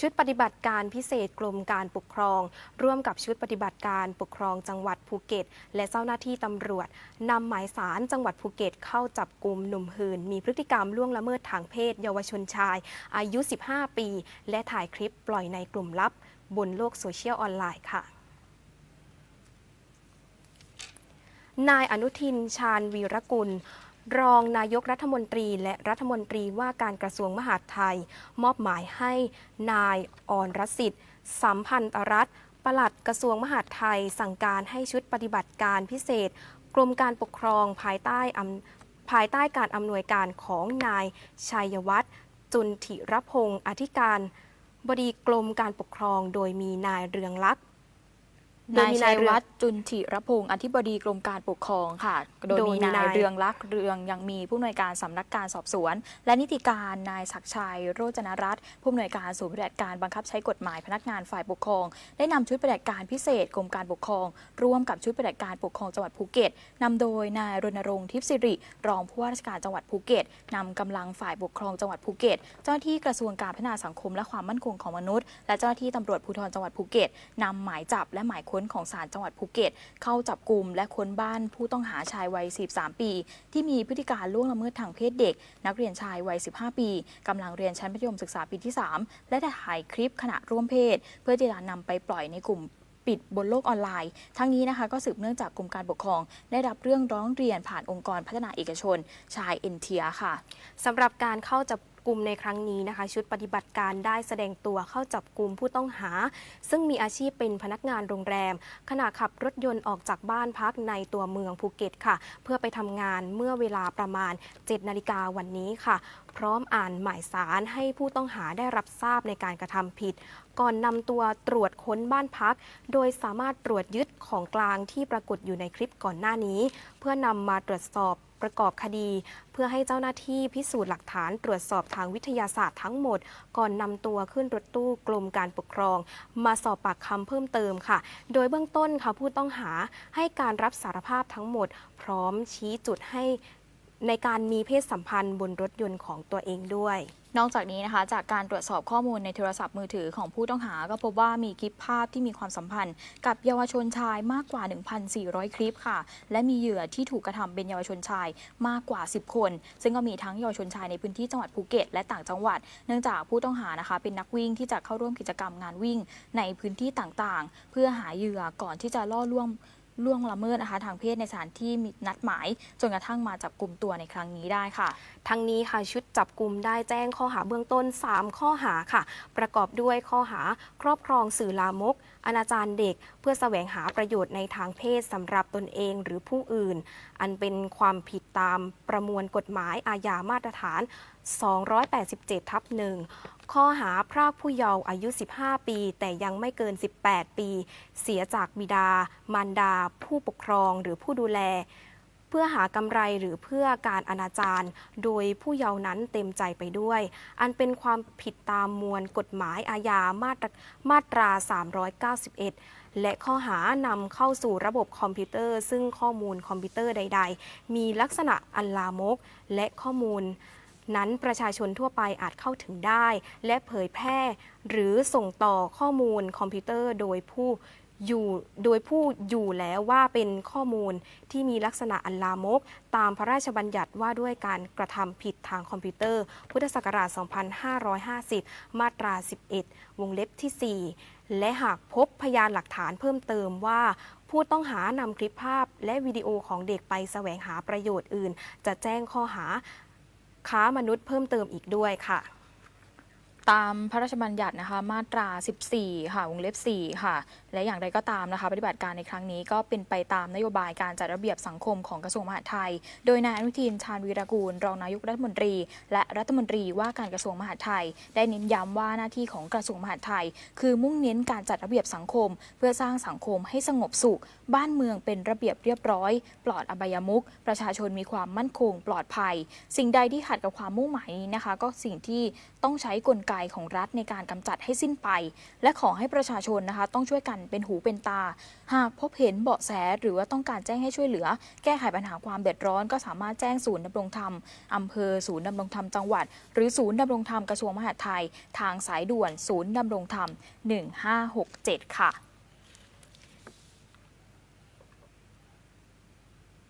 ชุดปฏิบัติการพิเศษกรมการปกครอง ร่วมกับชุดปฏิบัติการปกครองจังหวัดภูเก็ต และเจ้าหน้าที่ตำรวจนำหมายสารจังหวัดภูเก็ต เข้าจับกลุ่มหนุ่มหืน มีพฤติกรรมล่วงละเมิดทางเพศ เยาวชนชาย อายุ 15 ปี และถ่ายคลิปปล่อยในกลุ่มลับ บนโลกโซเชียลออนไลน์ค่ะนายอนุทินชาญวีรกุล รองนายกรัฐมนตรีและรัฐมนตรีว่าการกระทรวงมหาดไทย มอบหมายให้นายอรรสิทธิ์สัมพันตรัฐปลัดกระทรวงมหาดไทย สั่งการให้ชุดปฏิบัติการพิเศษ กรมการปกครองภายใต้ภายใต้การอำนวยการของนายชัยวัฒน์จุนถิรพงศ์อธิการ บดีกรมการปกครองโดยมีนายเรืองลักษณ์ นายมีชันายยเรืองวัฒน์จุนถิรพงศ์อธิบดีกรมการปกครองค่ะ โดยโดยมีมีนานายยเรืองลักษณ์เรืองยังมีผู้อำนวยการสำนักการสอบสวน และนิติการนายศักดิ์ชัย โรจนรัตน์ผู้อำนวยการศูนย์ปฏิบัติการบังคับใช้กฎหมายพนักงานฝ่ายปกครอง ได้นำชุดปฏิบัติการพิเศษกรมการปกครอง ร่วมกับชุดปฏิบัติการปกครองจังหวัดภูเก็ตนำโดยนายรณรงค์ทิพย์สิริ รองผู้ว่าราชการจังหวัดภูเก็ตนำกำลังฝ่ายปกครองจังหวัดภูเก็ต เจ้าหน้าที่กระทรวงการพัฒนาสังคมและความมั่นคงของมนุษย์ และเจ้าหน้าที่ตำรวจภูธรจังหวัดภูเก็ตนำหมายจับและหมายค้นของศาลจังหวัดภูเก็ต เข้าจับกลุ่มและค้นบ้านผู้ต้องหาชายวัย43ปี ที่มีพฤติการล่วงละเมิดทางเพศเด็ก นักเรียนชายวัย 15 ปีกำลังเรียนชั้นมัธยมศึกษาปีที่ 3 และถ่ายคลิปขณะร่วมเพศ เพื่อที่จะนำไปปล่อยในกลุ่มปิดบนโลกออนไลน์ ทั้งนี้นะคะก็สืบเนื่องจากกรมการปกครอง ได้รับเรื่องร้องเรียนผ่านองค์กรพัฒนาเอกชน ชายเอ็นเทียค่ะสำหรับการเข้าจับ กลุ่มในครั้งนี้นะคะ ชุดปฏิบัติการได้แสดงตัวเข้าจับกลุ่มผู้ต้องหา ซึ่งมีอาชีพเป็นพนักงานโรงแรม ขณะขับรถยนต์ออกจากบ้านพักในตัวเมืองภูเก็ตค่ะ เพื่อไปทำงานเมื่อเวลาประมาณ 7 นาฬิกาวันนี้ค่ะ พร้อมอ่านหมายสารให้ผู้ต้องหาได้รับทราบในการกระทำผิด ก่อนนำตัวตรวจค้นบ้านพัก โดยสามารถตรวจยึดของกลางที่ปรากฏอยู่ในคลิปก่อนหน้านี้ เพื่อนำมาตรวจสอบ ประกอบคดี เพื่อให้เจ้าหน้าที่พิสูจน์หลักฐานตรวจสอบทางวิทยาศาสตร์ทั้งหมด ก่อนนำตัวขึ้นรถตู้กรมการปกครอง มาสอบปากคำเพิ่มเติมค่ะ โดยเบื้องต้นค่ะผู้ต้องหาให้การรับสารภาพทั้งหมด พร้อมชี้จุดให้ ในการมีเพศสัมพันธ์บนรถยนต์ของตัวเองด้วย นอกจากนี้นะคะ จากการตรวจสอบข้อมูลในโทรศัพท์มือถือของผู้ต้องหา ก็พบว่ามีคลิปภาพที่มีความสัมพันธ์ กับเยาวชนชายมากกว่า 1,400 คลิปค่ะ และมีเหยื่อที่ถูกกระทำเป็นเยาวชนชายมากกว่า 10 คน ซึ่งก็มีทั้งเยาวชนชายในพื้นที่จังหวัดภูเก็ตและต่างจังหวัด เนื่องจากผู้ต้องหานะคะ เป็นนักวิ่งที่จะเข้าร่วมกิจกรรมงานวิ่ง ในพื้นที่ต่างๆ เพื่อหาเหยื่อก่อนที่จะล่อลวง ล่วงละเมิดนะคะทางเพศในสถานที่มีนัดหมาย จนกระทั่งมาจับกลุ่มตัวในครั้งนี้ได้ค่ะ ทั้งนี้ค่ะชุดจับกลุ่มได้แจ้งข้อหาเบื้องต้น 3 ข้อหาค่ะ ประกอบด้วยข้อหาครอบครองสื่อลามก อนาจารเด็ก เพื่อแสวงหาประโยชน์ในทางเพศสำหรับตนเองหรือผู้อื่น อันเป็นความผิดตามประมวลกฎหมายอาญามาตรฐาน 287 ทับหนึ่งข้อหาพรากผู้เยาว์อายุ 15 ปี แต่ยังไม่เกิน 18 ปี เสียจากบิดา มารดา ผู้ปกครองหรือผู้ดูแล เพื่อหากำไรหรือเพื่อการอนาจารโดยผู้เยาว์นั้นเต็มใจไปด้วย อันเป็นความผิดตามมวลกฎหมายอาญามาตรามาตรา 391และข้อหานำเข้าสู่ระบบคอมพิวเตอร์ ซึ่งข้อมูลคอมพิวเตอร์ใด ๆ มีลักษณะอันลามก และข้อมูล นั้นประชาชนทั่วไปอาจเข้าถึงได้ และเผยแพร่ หรือส่งต่อข้อมูลคอมพิวเตอร์โดยผู้อยู่โดยผู้อยู่แล้วว่าเป็นข้อมูลที่มีลักษณะอันลามก ตามพระราชบัญญัติว่าด้วยการกระทำผิดทางคอมพิวเตอร์ พุทธศักราช 2550 มาตรา 11 วงเล็บที่ 4 และหากพบพยานหลักฐานเพิ่มเติมว่า ผู้ต้องหานำคลิปภาพและวิดีโอของเด็กไปแสวงหาประโยชน์อื่น จะแจ้งข้อหา ค้ามนุษย์เพิ่มเติมอีกด้วยค่ะ ตามพระราชบัญญัตินะคะมาตรา 14 ค่ะวงเล็บ 4 ค่ะ และอย่างไรก็ตามนะคะปฏิบัติการในครั้งนี้ก็เป็นไปตามนโยบายการจัดระเบียบสังคมของกระทรวงมหาดไทย โดยนายอนุทินชาญวีรกูล รองนายกรัฐมนตรี และรัฐมนตรีว่าการกระทรวงมหาดไทย ได้เน้นย้ำว่าหน้าที่ของกระทรวงมหาดไทย คือมุ่งเน้นการจัดระเบียบสังคม เพื่อสร้างสังคมให้สงบสุข บ้านเมืองเป็นระเบียบเรียบร้อย ปลอดอบายมุขประชาชนมีความมั่นคง ปลอดภัย สิ่งใดที่ขัดกับความมุ่งหมายนี้นะคะ ก็สิ่งที่ต้องใช้กลไกของรัฐในการกำจัดให้สิ้นไป และขอให้ประชาชนนะคะ ต้องช่วยกันเป็นหูเป็นตา หากพบเห็นเบาะแสหรือว่าต้องการแจ้งให้ช่วยเหลือ แก้ไขปัญหาความเดือดร้อน ก็สามารถแจ้งศูนย์ดำรงธรรมอำเภอศูนย์ดำรงธรรมจังหวัด หรือศูนย์ดำรงธรรมกระทรวงมหาดไทย ทางสายด่วนศูนย์ดำรงธรรม 1567 ค่ะ